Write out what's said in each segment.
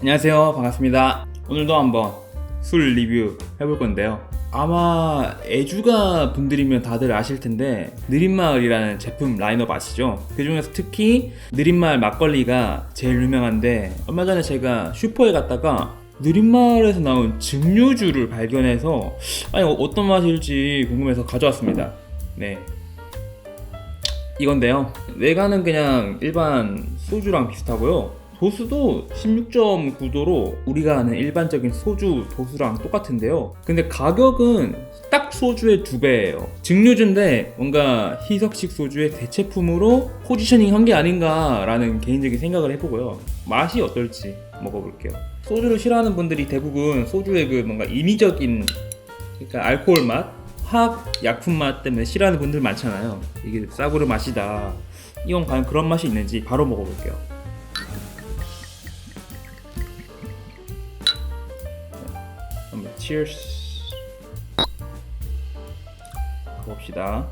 안녕하세요. 반갑습니다. 오늘도 한번 술 리뷰 해볼 건데요. 아마 애주가 분들이면 다들 아실 텐데 느린마을이라는 제품 라인업 아시죠? 그 중에서 특히 느린마을 막걸리가 제일 유명한데 얼마 전에 제가 슈퍼에 갔다가 느린마을에서 나온 증류주를 발견해서 아니 어- 어떤 맛일지 궁금해서 가져왔습니다. 네. 이건데요. 외관은 그냥 일반 소주랑 비슷하고요. 도수도 16.9도로 우리가 아는 일반적인 소주 도수랑 똑같은데요. 근데 가격은 딱 소주의 두 배예요. 증류주인데 뭔가 희석식 소주의 대체품으로 포지셔닝 한 게 아닌가라는 개인적인 생각을 해보고요. 맛이 어떨지 먹어볼게요. 소주를 싫어하는 분들이 대부분 소주의 그 뭔가 인위적인 그러니까 알코올 맛, 화학 약품 맛 때문에 싫어하는 분들 많잖아요. 이게 싸구려 맛이다. 이건 과연 그런 맛이 있는지 바로 먹어볼게요. Cheers. 가봅시다.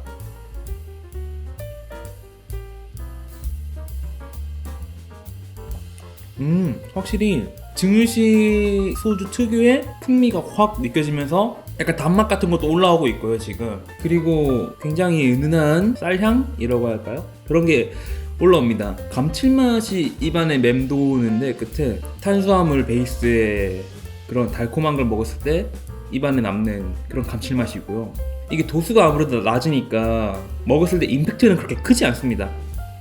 음, 확실히 증류식 소주 특유의 풍미가 확 느껴지면서 약간 단맛 같은 것도 올라오고 있고요, 지금. 그리고 굉장히 은은한 쌀향이라고 할까요? 그런 게 올라옵니다. 감칠맛이 입안에 맴도는데 끝에 탄수화물 베이스의 그런 달콤한 걸 먹었을 때 입안에 남는 그런 감칠맛이고요. 이게 도수가 아무래도 낮으니까 먹었을 때 임팩트는 그렇게 크지 않습니다.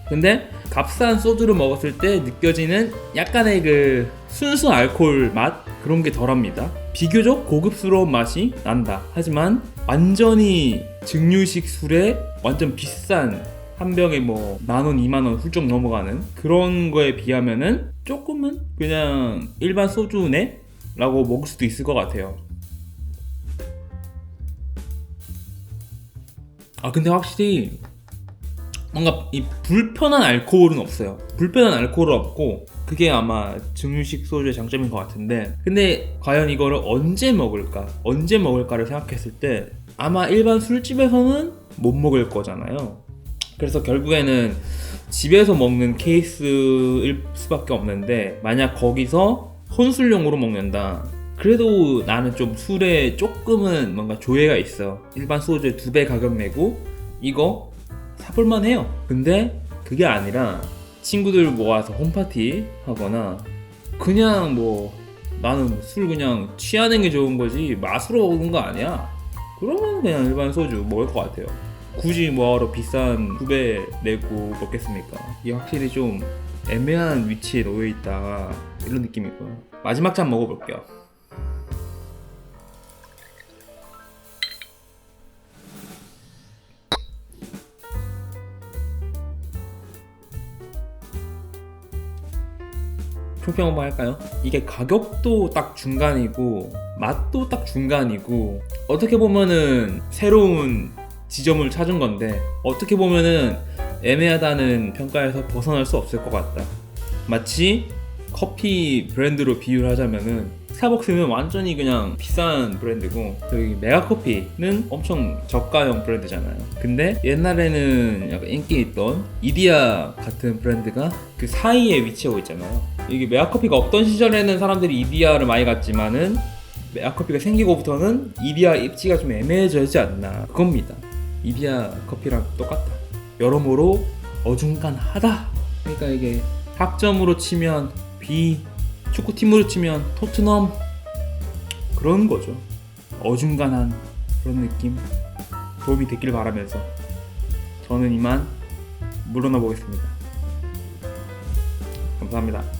근데 값싼 소주를 먹었을 때 느껴지는 약간의 그 순수 알코올 맛 그런 게 덜합니다. 비교적 고급스러운 맛이 난다. 하지만 완전히 증류식 술에 완전 비싼 한 병에 뭐 만 원, 이만 원 훌쩍 넘어가는 그런 거에 비하면은 조금은 그냥 일반 소주네? 라고 먹을 수도 있을 것 같아요. 아 근데 확실히 뭔가 이 불편한 알코올은 없어요. 불편한 알코올은 없고 그게 아마 증류식 소주의 장점인 것 같은데 근데 과연 이거를 언제 먹을까? 언제 먹을까를 생각했을 때 아마 일반 술집에서는 못 먹을 거잖아요. 그래서 결국에는 집에서 먹는 케이스일 수밖에 없는데 만약 거기서 혼술용으로 먹는다. 그래도 나는 좀 술에 조금은 뭔가 조예가 있어. 일반 소주에 두 배 가격 내고 이거 사볼만 해요. 근데 그게 아니라 친구들 모아서 홈파티 하거나 그냥 뭐 나는 술 그냥 취하는 게 좋은 거지 맛으로 먹는 거 아니야. 그러면 그냥 일반 소주 먹을 것 같아요. 굳이 뭐하러 비싼 두 배 내고 먹겠습니까? 이게 확실히 좀 애매한 위치에 놓여 있다 이런 느낌이고요. 마지막 잔 먹어볼게요. 총평 한번 할까요? 이게 가격도 딱 중간이고 맛도 딱 중간이고 어떻게 보면은 새로운 지점을 찾은 건데 어떻게 보면은 애매하다는 평가에서 벗어날 수 없을 것 같다. 마치 커피 브랜드로 비유를 하자면은 스타벅스는 완전히 그냥 비싼 브랜드고 여기 메가커피는 엄청 저가형 브랜드잖아요. 근데 옛날에는 약간 인기 있던 이디야 같은 브랜드가 그 사이에 위치하고 있잖아요. 이게 메가커피가 없던 시절에는 사람들이 이디야를 많이 갔지만은 메가커피가 생기고부터는 이디야 입지가 좀 애매해지지 않나 그겁니다. 이디야 커피랑 똑같다. 여러모로 어중간하다. 그러니까 이게 학점으로 치면 B, 축구팀으로 치면 토트넘 그런 거죠. 어중간한 그런 느낌 도움이 됐길 바라면서 저는 이만 물러나 보겠습니다. 감사합니다.